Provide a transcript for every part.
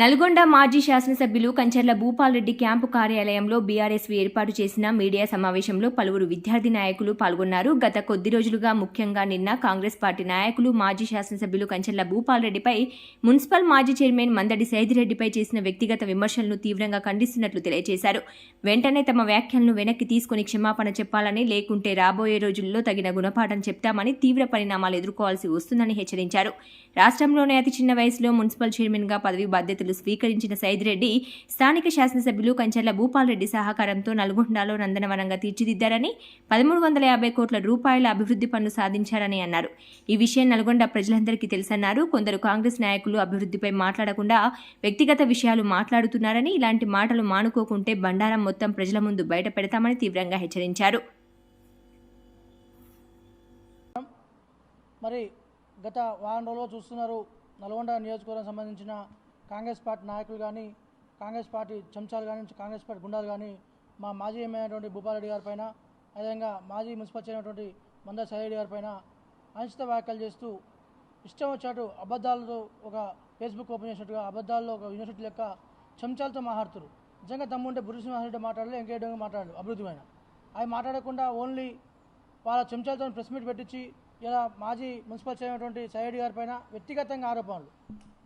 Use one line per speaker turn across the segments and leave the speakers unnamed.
నల్గొండ మాజీ శాసనసభ్యులు కంచర్ల భూపాల్రెడ్డి క్యాంపు కార్యాలయంలో బీఆర్ఎస్వి ఏర్పాటు చేసిన మీడియా సమావేశంలో పలువురు విద్యార్థి నాయకులు పాల్గొన్నారు. గత కొద్ది రోజులుగా ముఖ్యంగా నిన్న కాంగ్రెస్ పార్టీ నాయకులు మాజీ శాసనసభ్యులు కంచర్ల భూపాల్రెడ్డిపై మున్సిపల్ మాజీ చైర్మన్ మందడి సైదిరెడ్డిపై చేసిన వ్యక్తిగత విమర్శలను తీవ్రంగా ఖండిస్తున్నట్లు తెలియజేశారు. వెంటనే తమ వ్యాఖ్యలను వెనక్కి తీసుకుని క్షమాపణ చెప్పాలని లేకుంటే రాబోయే రోజుల్లో తగిన గుణపాఠం చెప్తామని తీవ్ర పరిణామాలు ఎదుర్కోవాల్సి వస్తుందని హెచ్చరించారు. రాష్ట్రంలోనే అతి చిన్న వయసులో మున్సిపల్ చైర్మన్గా పదవి బాధ్యతలు స్వీకరించిన సైదిరెడ్డి స్థానిక శాసనసభ్యులు కంచర్ల భూపాల్రెడ్డి సహకారంతో నల్గొండలో నందనవనంగా తీర్చిదిద్దారని పదమూడు వందల యాభై కోట్ల రూపాయల అభివృద్ధి పనులు సాధించారని అన్నారు. ఈ విషయం నల్గొండ ప్రజలందరికీ తెలుసన్నారు. కొందరు కాంగ్రెస్ నాయకులు అభివృద్ధిపై మాట్లాడకుండా వ్యక్తిగత విషయాలు మాట్లాడుతున్నారని ఇలాంటి మాటలు మానుకోకుంటే బండారం మొత్తం ప్రజల ముందు బయట పెడతామని తీవ్రంగా హెచ్చరించారు.
మరి గత వారం రోజుల్లో చూస్తున్నారు నల్గొండ నియోజకవర్గం సంబంధించిన కాంగ్రెస్ పార్టీ నాయకులు కానీ కాంగ్రెస్ పార్టీ చెంచాలు కానీ కాంగ్రెస్ పార్టీ గుండాలు కానీ మా మాజీ ఎమ్మెల్యేటువంటి భూపాలరెడ్డి గారి పైన అదేవిధంగా మాజీ మున్సిపల్ చైర్మన్ అయినటువంటి మంద సైరెడ్డి గారి పైన అనుచిత వ్యాఖ్యలు చేస్తూ ఇష్టం వచ్చినట్టు అబద్ధాలతో ఒక ఫేస్బుక్ ఓపెన్ చేసినట్టుగా అబద్ధాల్లో ఒక యూనివర్సిటీ లెక్క చెంచాలతో మాట్లాడుతారు నిజంగా తమ్ముంటే బుర్రి సింహారెడ్డి మాట్లాడలే ఇంకేటంగా మాట్లాడారు అభివృద్ధి పైన అవి మాట్లాడకుండా ఓన్లీ వాళ్ళ చెంచాలతో ప్రెస్ మీట్ పెట్టించి ఇలా మాజీ మున్సిపల్ చైర్మన్ సైడ్ సైరెడ్డి గారి పైన వ్యక్తిగతంగా ఆరోపణలు.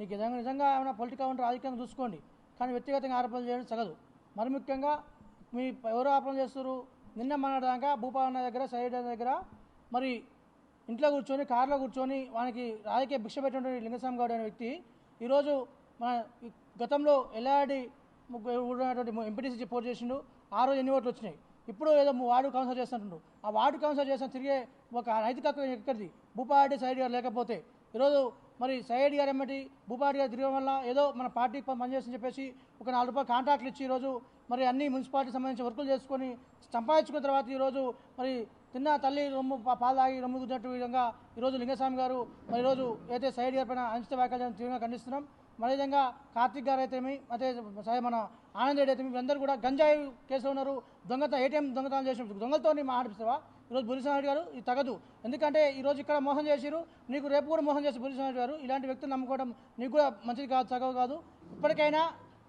మీకు నిజంగా నిజంగా ఏమైనా పొలిటికల్ ఉంటే రాజకీయంగా చూసుకోండి. కానీ వ్యక్తిగతంగా ఆరోపణలు చేయడం సగదు. మరి ముఖ్యంగా మీ ఎవరు ఆరోపణలు చేస్తారు నిన్న మొన్నటిదాకా భూపాలన్న దగ్గర సైడ్ దగ్గర మరి ఇంట్లో కూర్చొని కారులో కూర్చొని వానికి రాజకీయ భిక్ష పెట్టినటువంటి లింగస్వామి గౌడ్ అనే వ్యక్తి ఈరోజు మన గతంలో ఎల్ఆర్డి ఉన్నటువంటి ఎంపీటీసీ పోటీ చేసిండు. ఆ రోజు ఎన్ని ఓట్లు వచ్చినాయి? ఇప్పుడు ఏదో వార్డు కౌన్సిల్ చేస్తుంటుండు. ఆ వార్డు కౌన్సిల్ చేసిన తిరిగే ఒక నైతిక ఎక్కడిది? భూపారెడ్డి సైడ్ లేకపోతే. ఈరోజు మరి సైడ్ గారు ఏమిటి? భూపాటి గారు తిరగడం వల్ల ఏదో మన పార్టీకి పనిచేస్తుందని చెప్పేసి ఒక నాలుగు రూపాయలు కాంట్రాక్ట్లు ఇచ్చి ఈరోజు మరి అన్ని మున్సిపాలిటీ సంబంధించిన వర్కులు చేసుకొని సంపాదించుకున్న తర్వాత ఈరోజు మరి తిన్న తల్లి రొమ్ము పాలు తాగి రొమ్ము గుద్దినట్టు విధంగా ఈరోజు లింగస్వామి గారు మరి ఈరోజు అయితే సైడ్ గారి పైన అనుచిత వ్యాఖ్యలు తీవ్రంగా ఖండిస్తున్నాం మరి విధంగా కార్తిక్ గారు అయితేమి అదే సరే మన ఆనంద్ రెడ్డి అయితే వీళ్ళందరూ కూడా గంజాయి కేసులో ఉన్నారు దొంగత ఏటీఎం దొంగతనం చేసిన దొంగలతో మాట్లాడిస్తావా ఈరోజు బురిసారెడ్డి గారు ఇది తగదు. ఎందుకంటే ఈరోజు ఇక్కడ మోసం చేసిరు నీకు రేపు కూడా మోసం చేసి బురిసారెడ్డి గారు. ఇలాంటి వ్యక్తులు నమ్ముకోవడం నీకు కూడా మంచిది కాదు తగవు కాదు. ఇప్పటికైనా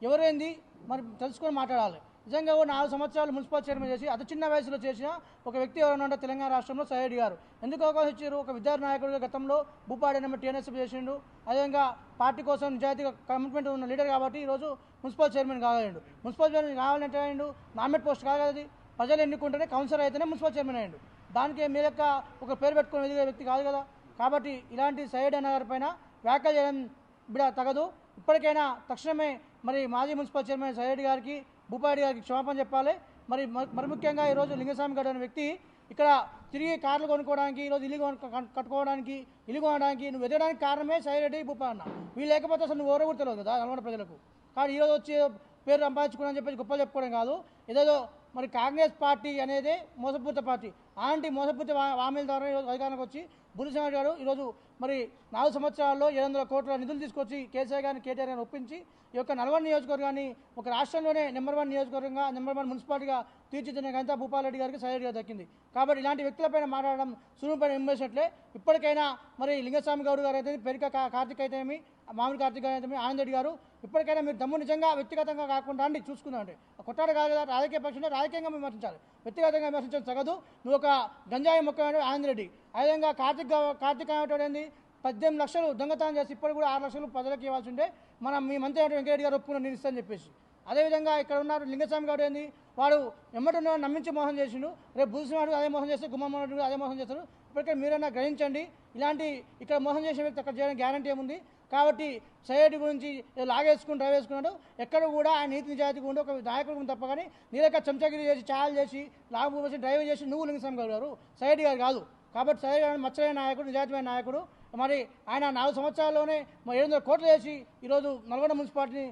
ఎవరైంది మరి తెలుసుకొని మాట్లాడాలి. నిజంగా నాలుగు సంవత్సరాలు మున్సిపల్ చైర్మన్ చేసి అతి చిన్న వయసులో చేసిన ఒక వ్యక్తి ఎవరైనా ఉంటే తెలంగాణ రాష్ట్రంలో సయ్యడి గారు. ఎందుకు అవకాశం ఇచ్చారు ఒక విద్యార్థి నాయకుడిగా గతంలో భూపాడి నెంబర్ టీఎన్ఎస్ఎఫ్ చేసిండు. అదేవిధంగా పార్టీ కోసం నిజాయితీగా కమిట్మెంట్ ఉన్న లీడర్ కాబట్టి ఈరోజు మున్సిపల్ చైర్మన్ కాగలండు మున్సిపల్ చైర్మన్ కావాలంటే అయ్యిండు నామినేట్ పోస్ట్ కాగలది. ప్రజలు ఎన్నుకుంటేనే కౌన్సిలర్ అయితేనే మున్సిపల్ చైర్మన్ అయ్యిండు. దానికి మీ యొక్క ఒక పేరు పెట్టుకుని ఎదిగే వ్యక్తి కాదు కదా. కాబట్టి ఇలాంటి సైడ్ అన్న గారి పైన వ్యాఖ్యలు చేయడం బిడ తగదు. ఇప్పటికైనా తక్షణమే మరి మాజీ మున్సిపల్ చైర్మన్ సయ్యడ్ గారికి భూపారెడ్డి గారికి క్షమాపణ చెప్పాలి. మరి మ- మరి ముఖ్యంగా ఈరోజు లింగస్వామి గడ్డ అనే వ్యక్తి ఇక్కడ తిరిగి కార్లు కొనుక్కోవడానికి ఈరోజు ఇల్లు కట్టుకోవడానికి ఇల్లు కొనడానికి నువ్వు ఎదగడానికి కారణమే సైరెడ్డి భూపాన్న వీళ్ళు లేకపోతే అసలు నువ్వు ఎవరో కూడా తెలియదు కదా నల్గొండ ప్రజలకు. కానీ ఈరోజు వచ్చి పేరు సంపాదించుకోవడం చెప్పేసి గొప్పలు చెప్పుకోవడం కాదు. ఏదేదో మరి కాంగ్రెస్ పార్టీ అనేది మోసపూరిత పార్టీ. అలాంటి మోసపూర్తి హామీల ద్వారా ఈరోజు అధికారానికి వచ్చి బురిసింహారెడ్డి గారు ఈరోజు మరి నాలుగు సంవత్సరాల్లో ఏడు వందల కోట్ల నిధులు తీసుకొచ్చి కేసీఆర్ గారిని కేటీఆర్ గారిని ఒప్పించి ఈ యొక్క నల్గొండ నియోజకవర్గాన్ని ఒక రాష్ట్రంలోనే నెంబర్ వన్ నియోజకవర్గంగా నెంబర్ వన్ మున్సిపాలిటీగా తీర్చిదిద్దిన గంతా భూపాలరెడ్డి గారికి సైడ్ గారు దక్కింది. కాబట్టి ఇలాంటి వ్యక్తులపైన మాట్లాడడం సులువుపైన ఎంబేసినట్లే ఇప్పటికైనా మరి లింగస్వామి గౌడ్ గారు అయితే పెరిక కా- కార్తిక్ అయితేమి మామిడి కార్తిక్ గారు ఆనంద్ రెడ్డి గారు ఇప్పటికైనా మీరు దమ్ము నిజంగా వ్యక్తిగతంగా కాకుండా అండి చూసుకుందాం అంటే కొట్టాడు కాదు రాజకీయ పక్షంలో రాజకీయంగా విమర్శించాలి. వ్యక్తిగతంగా విమర్శించడం తగదు నువ్వు ఒక గంజాయి ముఖ్యమైన ఆనంద్ రెడ్డి. అదేవిధంగా కార్తిక్ గా- కార్తిక్ అనేటువంటి పద్దెనిమిది లక్షలు దొంగతనం చేసి ఇప్పుడు కూడా ఆరు లక్షలు ప్రజలకు ఇవ్వాల్సి ఉంటే మనం మీ మంత్రి అయినటువంటి గారు ఒప్పుకున్న నేను ఇస్తానని చెప్పేసి. అదేవిధంగా ఇక్కడ ఉన్నారు లింగస్వామి గారు ఏంది? వాడు ఎమ్మటి నమ్మించి మోసం చేసిండు. రేపు బుల్సినాడు అదే మోసం చేస్తే గుమ్మమ్మడు అదే మోసం చేస్తారు ఇప్పటికే మీరైనా గ్రహించండి. ఇలాంటి ఇక్కడ మోసం చేసే వ్యక్తి అక్కడ చేయడానికి గ్యారంటీ ఏముంది? కాబట్టి సైడ్ గురించి లాగేసుకుంటూ లాగేసుకుని డ్రైవ్ వేసుకున్నాడు. ఎక్కడ కూడా ఆయన నీతి నిజాయితీగా ఉండి ఒక నాయకుడు తప్ప కానీ నీలక చెంచగిరి చేసి ఛాయలు చేసి లాభం పోసి డ్రైవింగ్ చేసి నువ్వు లింగస్వామి గారు సైడ్ గారు కాదు. కాబట్టి సైడ్ గారు మచ్చలైన నాయకుడు నిజాయితీమైన నాయకుడు. మరి ఆయన నాలుగు సంవత్సరాల్లోనే ఏడు వందల కోట్లు చేసి ఈరోజు నల్గొండ మున్సిపాలిటీని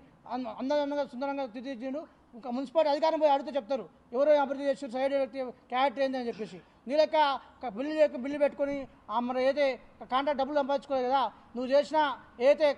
అందంగా సుందరంగా తీర్చిదిద్దిండు. ఇంకా మున్సిపాలిటీ అధికారం పోయి అడిగితే చెప్తారు. ఎవరో అభివృద్ధి చేసి సైడ్ వ్యక్తి క్యారెక్టర్ ఏంది అని చెప్పేసి. నీ లెక్క బిల్లు లేక బిల్లు పెట్టుకొని మరి ఏదైతే కాంట్రాక్ట్ డబ్బులు సంపాదించుకోలేదు కదా నువ్వు చేసిన ఏదైతే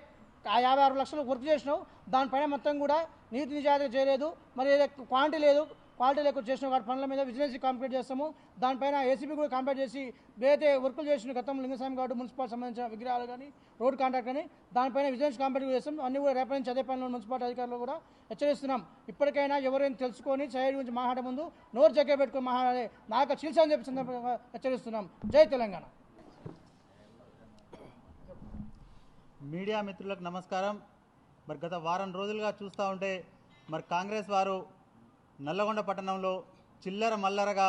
ఆ యాభై ఆరు లక్షలు వర్క్ చేసినావు దానిపైన మొత్తం కూడా నీతి నిజాయితీ చేయలేదు మరి ఏదో క్వాంటిటీ లేదు క్వాలిటీ లేకుండా చేసిన వాటి పనుల మీద విజిలెన్స్ కంప్లీట్ చేస్తాము. దానిపైన ఏసీబీ కూడా కంప్లీట్ చేసి ఏదైతే వర్కులు చేసిన గతం లింగస్వామి గారు మున్సిపల్ సంబంధించిన విగ్రహాలు కానీ రోడ్ కాంట్రాక్ట్ కానీ దానిపైన విజిలెన్స్ కంప్లీట్ చేస్తాం అన్ని కూడా రేపటి నుంచి అదే పనులు మున్సిపాలిటీ అధికారులు కూడా హెచ్చరిస్తున్నాం. ఇప్పటికైనా ఎవరైనా తెలుసుకొని సైడ్ గురించి మాట్లాడే ముందు నోరు చక్కెర పెట్టుకుని మాట్లాడే నాకు చిల్సా అని చెప్పి సందర్భంగా హెచ్చరిస్తున్నాం. జై తెలంగాణ.
మీడియా మిత్రులకు నమస్కారం. మరి గత వారం రోజులుగా చూస్తూ ఉంటే మరి కాంగ్రెస్ వారు నల్లగొండ పట్టణంలో చిల్లర మల్లరగా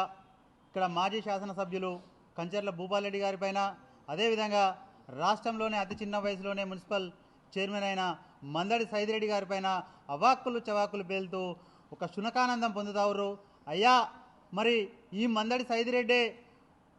ఇక్కడ మాజీ శాసనసభ్యులు కంచర్ల భూపాలరెడ్డి గారిపైన అదేవిధంగా రాష్ట్రంలోనే అతి చిన్న వయసులోనే మున్సిపల్ చైర్మన్ అయిన మందడి సైదిరెడ్డి గారిపైన అవాక్కులు చవాకులు పేలుతూ ఒక శునకానందం పొందుతారు అయ్యా మరి ఈ మందడి సైదిరెడ్డే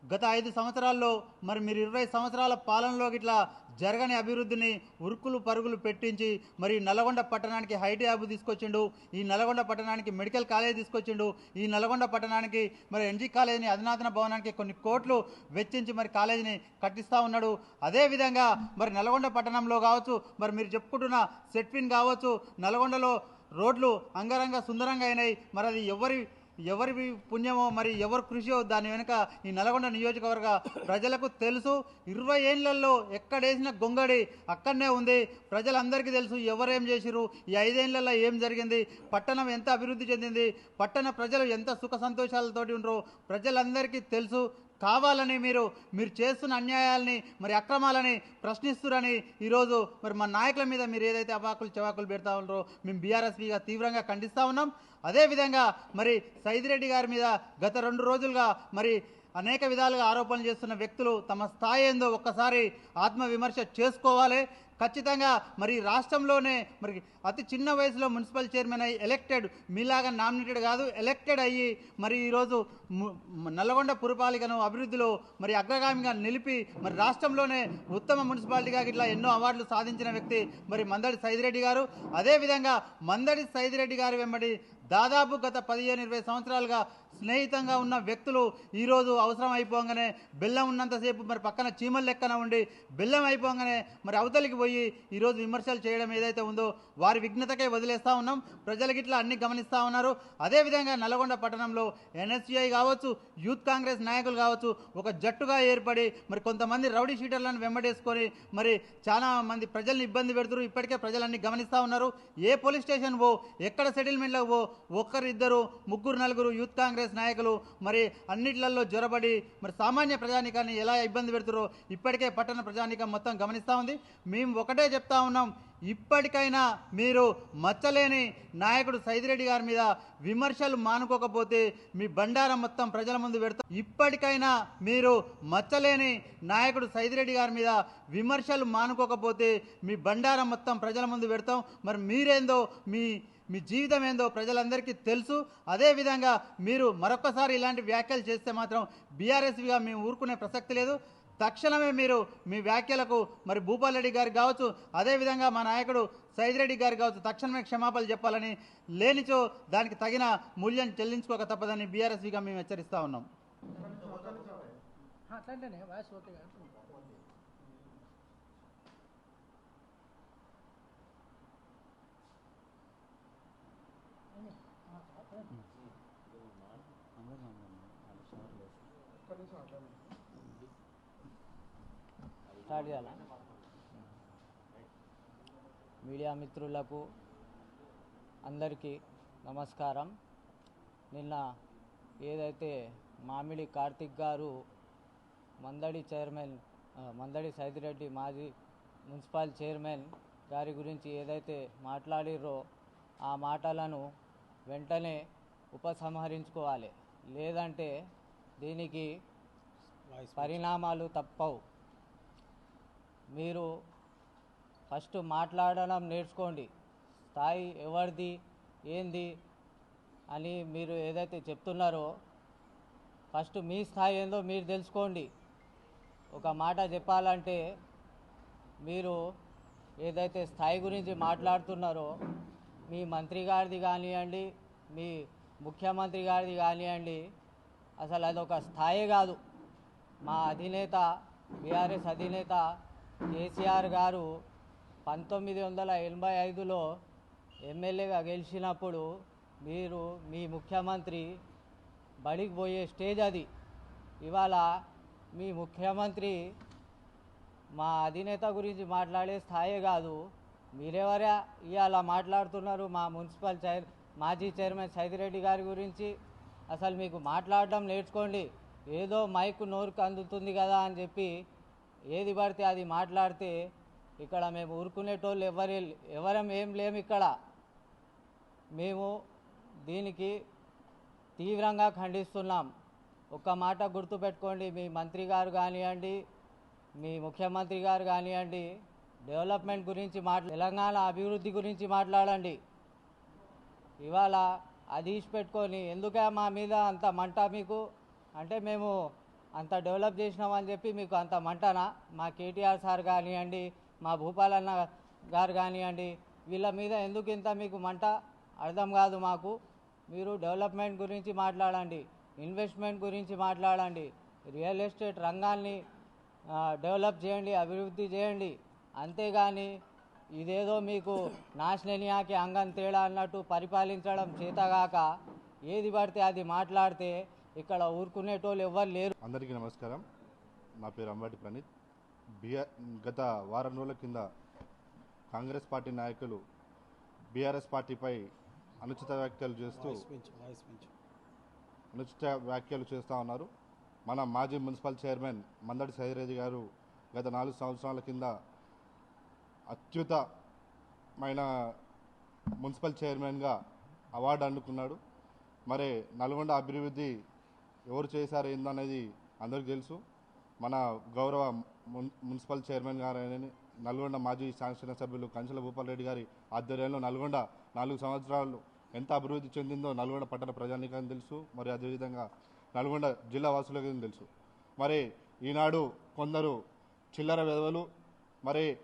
గత ఐదు సంవత్సరాల్లో మరి మీరు ఇరవై సంవత్సరాల పాలనలో ఇట్లా జరగని అభివృద్ధిని ఉరుకులు పరుగులు పెట్టించి మరి నల్గొండ పట్టణానికి హైటీ యాబ్ తీసుకొచ్చిండు ఈ నల్గొండ పట్టణానికి మెడికల్ కాలేజ్ తీసుకొచ్చిండు ఈ నల్గొండ పట్టణానికి మరి ఎన్జీ కాలేజీని అధునాతన భవనానికి కొన్ని కోట్లు వెచ్చించి మరి కాలేజీని కట్టిస్తూ ఉన్నాడు. అదేవిధంగా మరి నల్గొండ పట్టణంలో కావచ్చు మరి మీరు చెప్పుకుంటున్న సెట్విన్ కావచ్చు నల్గొండలో రోడ్లు అంగరంగ సుందరంగా అయినాయి. మరి అది ఎవరి ఎవరి పుణ్యమో మరి ఎవరు కృషియో దాని వెనుక ఈ నల్గొండ నియోజకవర్గ ప్రజలకు తెలుసు. ఇరవై ఏళ్ళలో ఎక్కడేసిన గొంగడి అక్కడనే ఉంది. ప్రజలందరికీ తెలుసు ఎవరేం చేసిరు ఈ ఐదేళ్ళలో ఏం జరిగింది? పట్టణం ఎంత అభివృద్ధి చెందింది? పట్టణ ప్రజలు ఎంత సుఖ సంతోషాలతోటి ఉండరు ప్రజలందరికీ తెలుసు. కావాలని మీరు మీరు చేస్తున్న అన్యాయాలని మరి అక్రమాలని ప్రశ్నిస్తురని ఈరోజు మరి మా నాయకుల మీద మీరు ఏదైతే అవాకులు చవాకులు పెడతా ఉన్నారో మేము బీఆర్ఎస్పీగా తీవ్రంగా ఖండిస్తూ ఉన్నాం. అదేవిధంగా మరి సైదిరెడ్డి గారి మీద గత రెండు రోజులుగా మరి అనేక విధాలుగా ఆరోపణలు చేస్తున్న వ్యక్తులు తమ స్థాయి ఏందో ఒక్కసారి ఆత్మవిమర్శ చేసుకోవాలి. ఖచ్చితంగా మరి రాష్ట్రంలోనే మరి అతి చిన్న వయసులో మున్సిపల్ చైర్మన్ అయ్యి ఎలక్టెడ్ మీలాగా నామినేటెడ్ కాదు ఎలక్టెడ్ అయ్యి మరి ఈరోజు నల్లగొండ పురపాలికను అభివృద్ధిలో మరి అగ్రగామిగా నిలిపి మరి రాష్ట్రంలోనే ఉత్తమ మున్సిపాలిటీగా ఇట్లా ఎన్నో అవార్డులు సాధించిన వ్యక్తి మరి మందడి సైదిరెడ్డి గారు. అదేవిధంగా మందడి సైదిరెడ్డి గారి వెంబడి దాదాపు గత పదిహేను ఇరవై సంవత్సరాలుగా స్నేహితంగా ఉన్న వ్యక్తులు ఈరోజు అవసరం అయిపోగానే బెల్లం ఉన్నంతసేపు మరి పక్కన చీమల లెక్కన ఉండి బెల్లం అయిపోగానే మరి అవతలికి పోయి ఈరోజు విమర్శలు చేయడం ఏదైతే ఉందో వారి విఘ్నతకే వదిలేస్తూ ఉన్నాం. ప్రజలకి ఇట్లా అన్ని గమనిస్తూ ఉన్నారు. అదేవిధంగా నల్గొండ పట్టణంలో ఎన్ఎస్యుఐ కావచ్చు యూత్ కాంగ్రెస్ నాయకులు కావచ్చు ఒక జట్టుగా ఏర్పడి మరి కొంతమంది రౌడీ షీటర్లను వెంబడేసుకొని మరి చాలా మంది ప్రజల్ని ఇబ్బంది పెడుతున్నారు ఇప్పటికే ప్రజలన్నీ గమనిస్తూ ఉన్నారు. ఏ పోలీస్ స్టేషన్ పో ఎక్కడ సెటిల్మెంట్లకు పో ఒక్కరిద్దరు ముగ్గురు నలుగురు యూత్ కాంగ్రెస్ నాయకులు మరి అన్నిట్లలో జ్వరబడి మరి సామాన్య ప్రజానికాన్ని ఎలా ఇబ్బంది పెడుతురో ఇప్పటికే పట్టణ ప్రజానికం మొత్తం గమనిస్తూ ఉంది. మేము ఒకటే చెప్తా ఉన్నాం. ఇప్పటికైనా మీరు మచ్చలేని నాయకుడు సైదిరెడ్డి గారి మీద విమర్శలు మానుకోకపోతే మీ బండారం మొత్తం ప్రజల ముందు పెడతాం ఇప్పటికైనా మీరు మచ్చలేని నాయకుడు సైదిరెడ్డి గారి మీద విమర్శలు మానుకోకపోతే మీ బండారం మొత్తం ప్రజల ముందు పెడతాం. మరి మీరేందో మీ మీ జీవితం ఏందో ప్రజలందరికీ తెలుసు. అదేవిధంగా మీరు మరొకసారి ఇలాంటి వ్యాఖ్యలు చేస్తే మాత్రం బీఆర్ఎస్విగా మేము ఊరుకునే ప్రసక్తి లేదు. తక్షణమే మీరు మీ వ్యాఖ్యలకు మరి భూపాల్ రెడ్డి గారు కావచ్చు అదేవిధంగా మా నాయకుడు సైదిరెడ్డి గారు కావచ్చు తక్షణమే క్షమాపణలు చెప్పాలని లేనిచో దానికి తగిన మూల్యం చెల్లించుకోక తప్పదని బీఆర్ఎస్విగా మేము హెచ్చరిస్తా ఉన్నాం.
అట్లాంటేనే వాయిస్ ఓకే
స్టార్ట్ చేయాలా? మీడియా మిత్రులకు అందరికీ నమస్కారం. నిన్న ఏదైతే మామిడి కార్తిక్ గారు మందడి చైర్మన్ మందడి సైదిరెడ్డి మాజీ మున్సిపల్ చైర్మన్ గారి గురించి ఏదైతే మాట్లాడిరో ఆ మాటలను వెంటనే ఉపసంహరించుకోవాలి. లేదంటే దీనికి పరిణామాలు తప్పవు. మీరు ఫస్ట్ మాట్లాడడం నేర్చుకోండి. స్థాయి ఎవరిది ఏంది అని మీరు ఏదైతే చెప్తున్నారో ఫస్ట్ మీ స్థాయి ఏందో మీరు తెలుసుకోండి. ఒక మాట చెప్పాలంటే మీరు ఏదైతే స్థాయి గురించి మాట్లాడుతున్నారో మీ మంత్రి గారిది కానివ్వండి మీ ముఖ్యమంత్రి గారిది కానివ్వండి అసలు అదొక స్థాయి కాదు. మా అధినేత బీఆర్ఎస్ అధినేత కేసీఆర్ గారు పంతొమ్మిది వందల ఎనభై ఐదులో ఎమ్మెల్యేగా గెలిచినప్పుడు మీరు మీ ముఖ్యమంత్రి బడికి పోయే స్టేజ్ అది. ఇవాళ మీ ముఖ్యమంత్రి మా అధినేత గురించి మాట్లాడే స్థాయే కాదు. మీరెవరా ఇవాళ మాట్లాడుతున్నారు మా మున్సిపల్ చైర్ మాజీ చైర్మన్ సైదిరెడ్డి గారి గురించి? అసలు మీకు మాట్లాడడం నేర్చుకోండి. ఏదో మైక్ నోరుకు అందుతుంది కదా అని చెప్పి ఏది పడితే అది మాట్లాడితే ఇక్కడ మేము ఊరుకునేటోళ్ళు ఎవరి ఎవరం ఏం లేము ఇక్కడ. మేము దీనికి తీవ్రంగా ఖండిస్తున్నాం. ఒక్క మాట గుర్తుపెట్టుకోండి. మీ మంత్రి గారు కానివ్వండి మీ ముఖ్యమంత్రి గారు కానివ్వండి డెవలప్మెంట్ గురించి మాట్లా తెలంగాణ అభివృద్ధి గురించి మాట్లాడండి. ఇవాళ అది పెట్టుకొని ఎందుకే మా మీద అంత మంట మీకు? అంటే మేము అంత డెవలప్ చేసినామని చెప్పి మీకు అంత మంటనా? మా కేటీఆర్ సార్ కానివ్వండి మా భూపాలన్న గారు కానివ్వండి వీళ్ళ మీద ఎందుకు ఇంత మీకు మంట? అర్థం కాదు మాకు. మీరు డెవలప్మెంట్ గురించి మాట్లాడండి ఇన్వెస్ట్మెంట్ గురించి మాట్లాడండి రియల్ ఎస్టేట్ రంగాన్ని డెవలప్ చేయండి అభివృద్ధి చేయండి. అంతేగాని ఇదేదో మీకు నాశననియాకి అంగం తేడా అన్నట్టు పరిపాలించడం చేతగాక ఏది పడితే అది మాట్లాడితే ఇక్కడ ఊరుకునేటోళ్ళు ఎవ్వరు లేరు.
అందరికీ నమస్కారం. నా పేరు అంబటి ప్రణీత్. బిఆర్ గత వారం రోజుల కింద కాంగ్రెస్ పార్టీ నాయకులు బీఆర్ఎస్ పార్టీపై అనుచిత వ్యాఖ్యలు చేస్తూ అనుచిత వ్యాఖ్యలు చేస్తూ ఉన్నారు. మన మాజీ మున్సిపల్ చైర్మన్ మందడి సైదిరెడ్డి గారు గత నాలుగు సంవత్సరాల కింద అత్యుతమైన మున్సిపల్ చైర్మన్గా అవార్డు అందుకున్నాడు. మరి నల్గొండ అభివృద్ధి ఎవరు చేశారు ఏందనేది అందరికీ తెలుసు. మన గౌరవ మున్ మున్సిపల్ చైర్మన్ గారైన నల్గొండ మాజీ శాసనసభ్యులు కంచెల భూపాల్ రెడ్డి గారి ఆధ్వర్యంలో నల్గొండ నాలుగు సంవత్సరాలు ఎంత అభివృద్ధి చెందిందో నల్గొండ పట్టణ ప్రజానికానికి తెలుసు. మరి అదేవిధంగా నల్గొండ జిల్లా వాసులకు తెలుసు. మరి ఈనాడు కొందరు చిల్లర విధవలు మరి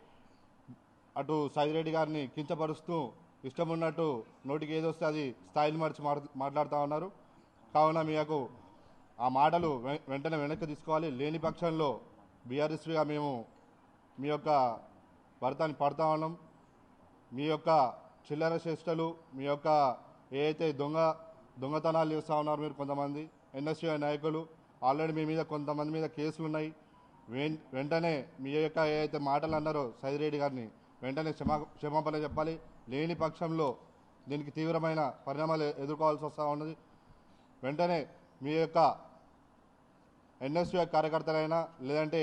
అటు సాయిరెడ్డి గారిని కించపరుస్తూ ఇష్టం ఉన్నట్టు నోటికి ఏదొస్తే అది స్థాయిని మార్చి మాట్లాడుతూ ఉన్నారు. కావున మీకు ఆ మాటలు వె- వెంటనే వెనక్కి తీసుకోవాలి. లేని పక్షంలో బీఆర్ఎస్గా మేము మీ యొక్క భర్తాన్ని పడతా ఉన్నాం. మీ యొక్క చిల్లర చేష్టలు మీ యొక్క ఏ దొంగ దొంగతనాలు చేస్తూ ఉన్నారు మీరు కొంతమంది ఎన్ఎస్యూఐ నాయకులు ఆల్రెడీ మీ మీద కొంతమంది మీద కేసులు ఉన్నాయి వెంటనే మీ యొక్క ఏ అయితే మాటలు అన్నారో సైదిరెడ్డి గారిని వెంటనే క్షమా క్షమాపణ చెప్పాలి. లేని పక్షంలో దీనికి తీవ్రమైన పరిణామాలు ఎదుర్కోవాల్సి వస్తూ ఉన్నది. వెంటనే మీ యొక్క ఎన్ఎస్యూ కార్యకర్తలైనా లేదంటే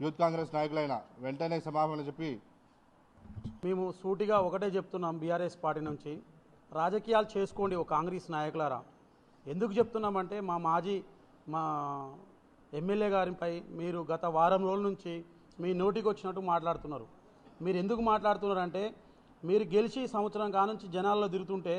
యూత్ కాంగ్రెస్ నాయకులైనా వెంటనే క్షమాపణ చెప్పి
మేము సూటిగా ఒకటే చెప్తున్నాం బీఆర్ఎస్ పార్టీ నుంచి. రాజకీయాలు చేసుకోండి ఒక కాంగ్రెస్ నాయకులారా. ఎందుకు చెప్తున్నామంటే మా మాజీ మా ఎమ్మెల్యే గారిపై మీరు గత వారం రోజుల నుంచి మీ నోటికి వచ్చినట్టు మాట్లాడుతున్నారు. మీరు ఎందుకు మాట్లాడుతున్నారంటే మీరు గెలిచి సంవత్సరం కానుంచి జనాల్లో తిరుగుతుంటే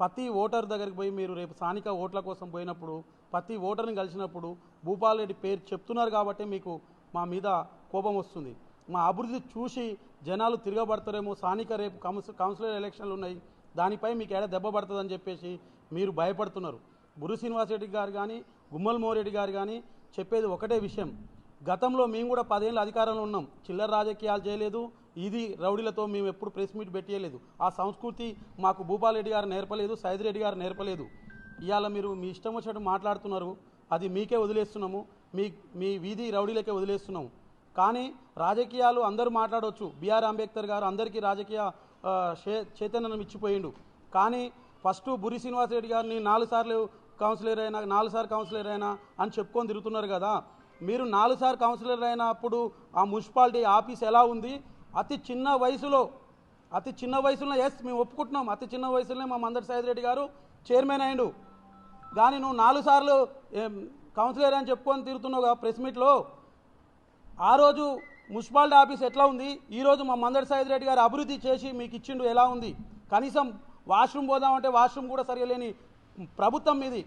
ప్రతి ఓటర్ దగ్గరికి పోయి మీరు రేపు స్థానిక ఓట్ల కోసం పోయినప్పుడు ప్రతి ఓటర్ని కలిసినప్పుడు భూపాల్ రెడ్డి పేరు చెప్తున్నారు కాబట్టి మీకు మా మీద కోపం వస్తుంది. మా అభివృద్ధి చూసి జనాలు తిరగబడతారేమో స్థానిక రేపు కౌన్స్ కౌన్సిలర్ ఎలక్షన్లు ఉన్నాయి దానిపై మీకు ఏడ దెబ్బ పడుతుందని చెప్పేసి మీరు భయపడుతున్నారు. బుర్రు శ్రీనివాసరెడ్డి గారు కానీ గుమ్మల్ మోరెడ్డి గారు కానీ చెప్పేది ఒకటే విషయం. గతంలో మేము కూడా పదేళ్ళు అధికారంలో ఉన్నాం. చిల్లర రాజకీయాలు చేయలేదు ఇది రౌడీలతో మేము ఎప్పుడు ప్రెస్ మీట్ పెట్టేయలేదు. ఆ సంస్కృతి మాకు భూపాలరెడ్డి గారు నేర్పలేదు సైదిరెడ్డి గారు నేర్పలేదు. ఇవాళ మీరు మీ ఇష్టం వచ్చినట్టు మాట్లాడుతున్నారు. అది మీకే వదిలేస్తున్నాము. మీ మీ వీధి రౌడీలకే వదిలేస్తున్నాము. కానీ రాజకీయాలు అందరూ మాట్లాడవచ్చు బిఆర్ అంబేద్కర్ గారు అందరికీ రాజకీయ చైతన్యం ఇచ్చిపోయిండు. కానీ ఫస్ట్ బురి శ్రీనివాసరెడ్డి గారిని నాలుగు సార్లు కౌన్సిలర్ అయినా నాలుగు సార్లు కౌన్సిలర్ అయినా అని చెప్పుకొని తిరుగుతున్నారు కదా. మీరు నాలుగు సార్లు కౌన్సిలర్ అయినప్పుడు ఆ మున్సిపాలిటీ ఆఫీస్ ఎలా ఉంది? అతి చిన్న వయసులో అతి చిన్న వయసులో ఎస్ మేము ఒప్పుకుంటున్నాం. అతి చిన్న వయసులోనే మా మందటి సాయిరెడ్డి గారు చైర్మన్ అయిండు కానీ నువ్వు నాలుగు సార్లు కౌన్సిలర్ అని చెప్పుకొని తిరుగుతున్నావు ప్రెస్ మీట్లో ఆ రోజు మున్సిపాలిటీ ఆఫీస్ ఎట్లా ఉంది? ఈరోజు మా మందడి సాయిద్ రెడ్డి గారు అభివృద్ధి చేసి మీకు ఇచ్చిండు ఎలా ఉంది? కనీసం వాష్రూమ్ పోదామంటే వాష్రూమ్ కూడా సరిగా లేని ప్రభుత్వం ఇది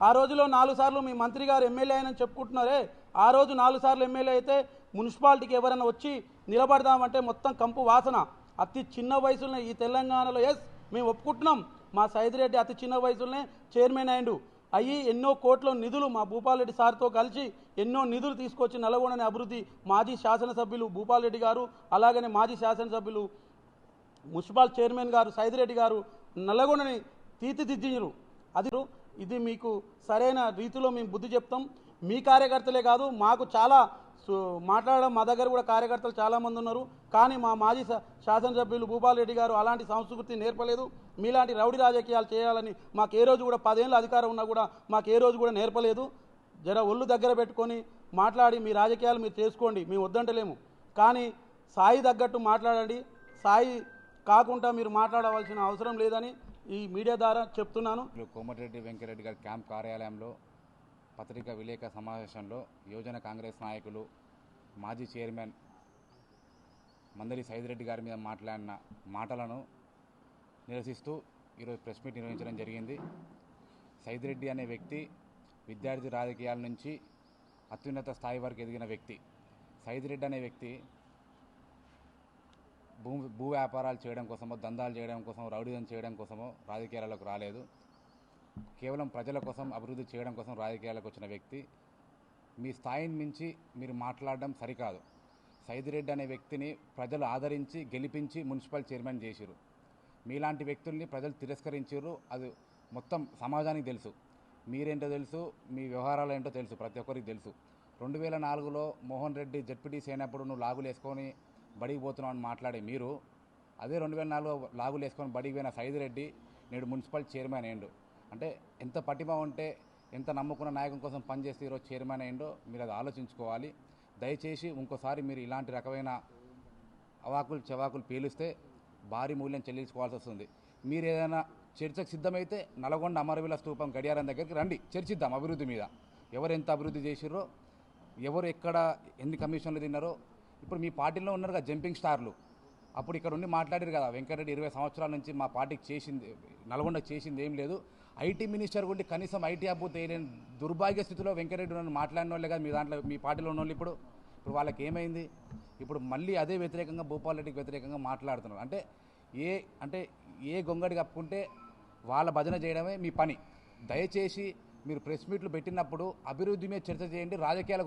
ఆ రోజులో నాలుగు సార్లు మీ మంత్రి గారు ఎమ్మెల్యే అయినని చెప్పుకుంటున్నారే. ఆ రోజు నాలుగు సార్లు ఎమ్మెల్యే అయితే మున్సిపాలిటీకి ఎవరైనా వచ్చి నిలబడదామంటే మొత్తం కంపు వాసన. అతి చిన్న వయసులోనే ఈ తెలంగాణలో ఎస్ మేము ఒప్పుకుంటున్నాం. మా సైదిరెడ్డి అతి చిన్న వయసులోనే చైర్మన్ అయిండు. అయ్యి ఎన్నో కోట్ల నిధులు మా భూపాలరెడ్డి సార్తో కలిసి ఎన్నో నిధులు తీసుకొచ్చి నల్గొండని అభివృద్ధి మాజీ శాసనసభ్యులు భూపాలరెడ్డి గారు అలాగనే మాజీ శాసనసభ్యులు మున్సిపాల్ చైర్మన్ గారు సైదిరెడ్డి గారు నల్లగొండని తీర్చిదిద్దిరు అది ఇది మీకు సరైన రీతిలో మేము బుద్ధి చెప్తాం. మీ కార్యకర్తలే కాదు మాకు చాలా మాట్లాడడం మా దగ్గర కూడా కార్యకర్తలు చాలామంది ఉన్నారు. కానీ మా మాజీ శాసనసభ్యులు భూపాల్ రెడ్డి గారు అలాంటి సంస్కృతి నేర్పలేదు. మీలాంటి రౌడీ రాజకీయాలు చేయాలని మాకు ఏ రోజు కూడా పదేళ్ళ అధికారం ఉన్నా కూడా మాకు ఏ రోజు కూడా నేర్పలేదు. జర ఒళ్ళు దగ్గర పెట్టుకొని మాట్లాడి మీ రాజకీయాలు మీరు చేసుకోండి మేము వద్దంటలేము. కానీ సాయి తగ్గట్టు మాట్లాడండి. సాయి కాకుండా మీరు మాట్లాడవలసిన అవసరం లేదని ఈ మీడియా ద్వారా చెప్తున్నాను.
కోమటిరెడ్డి వెంకరెడ్డి గారి క్యాంప్ కార్యాలయంలో పత్రికా విలేక సమావేశంలో యువజన కాంగ్రెస్ నాయకులు మాజీ చైర్మన్ మందరి సైదిరెడ్డి గారి మీద మాట్లాడిన మాటలను నిరసిస్తూ ఈరోజు ప్రెస్ మీట్ నిర్వహించడం జరిగింది. సైదిరెడ్డి అనే వ్యక్తి విద్యార్థి రాజకీయాల నుంచి అత్యున్నత స్థాయి వరకు ఎదిగిన వ్యక్తి. సైదిరెడ్డి అనే వ్యక్తి భూ భూ వ్యాపారాలు చేయడం కోసమో దందాలు చేయడం కోసం రౌడీజం చేయడం కోసమో రాజకీయాలకు రాలేదు. కేవలం ప్రజల కోసం అభివృద్ధి చేయడం కోసం రాజకీయాలకు వచ్చిన వ్యక్తి మీ స్థాయిని మించి మీరు మాట్లాడడం సరికాదు. సైదిరెడ్డి అనే వ్యక్తిని ప్రజలు ఆదరించి గెలిపించి మున్సిపల్ చైర్మన్ చేసిరు మీలాంటి వ్యక్తుల్ని ప్రజలు తిరస్కరించారు అది మొత్తం సమాజానికి తెలుసు. మీరేంటో తెలుసు మీ వ్యవహారాలు ఏంటో తెలుసు ప్రతి ఒక్కరికి తెలుసు. రెండు వేల నాలుగులో మోహన్ రెడ్డి జడ్పీటీసీ అయినప్పుడు నువ్వు లాగులు వేసుకొని బడికి పోతున్నావు అని మాట్లాడే మీరు అదే రెండు వేల నాలుగులో లాగులు వేసుకొని బడికి పోయిన సైదిరెడ్డి నేడు మున్సిపల్ చైర్మన్ అయ్యిండు. అంటే ఎంత పటిమ ఉంటే ఎంత నమ్ముకున్న నాయకం కోసం పనిచేస్తే ఈరోజు చైర్మన్ అయిండో మీరు అది ఆలోచించుకోవాలి. దయచేసి ఇంకోసారి మీరు ఇలాంటి రకమైన అవాకులు చవాకులు పీలిస్తే భారీ మూల్యం చెల్లించుకోవాల్సి వస్తుంది. మీరు ఏదైనా చర్చకు సిద్ధమైతే నల్గొండ అమరవీల స్థూపం గడియారం దగ్గరికి రండి. చర్చిద్దాం అభివృద్ధి మీద. ఎవరు ఎంత అభివృద్ధి చేసిర్రో ఎవరు ఎక్కడ ఎన్ని కమిషన్లు తిన్నారో. ఇప్పుడు మీ పార్టీలో ఉన్నారు కదా జంపింగ్ స్టార్లు. అప్పుడు ఇక్కడ ఉండి మాట్లాడారు కదా వెంకటరెడ్డి ఇరవై సంవత్సరాల నుంచి మా పార్టీకి చేసింది నల్గొండ చేసింది ఏం లేదు. ఐటీ మినిస్టర్ గురించి కనీసం ఐటీ అబ్బు దుర్భాగ్య స్థితిలో వెంకటరెడ్డి నన్ను మాట్లాడిన వాళ్ళే కదా మీ దాంట్లో మీ పార్టీలో ఉన్న వాళ్ళు ఇప్పుడు. ఇప్పుడు వాళ్ళకి ఏమైంది? ఇప్పుడు మళ్ళీ అదే వ్యతిరేకంగా భూపాల్ రెడ్డికి వ్యతిరేకంగా మాట్లాడుతున్నారు. అంటే ఏ అంటే ఏ గొంగడి కప్పుకుంటే వాళ్ళ భజన చేయడమే మీ పని. దయచేసి మీరు ప్రెస్ మీట్లు పెట్టినప్పుడు అభివృద్ధి మీద చర్చ చేయండి. రాజకీయాల గురించి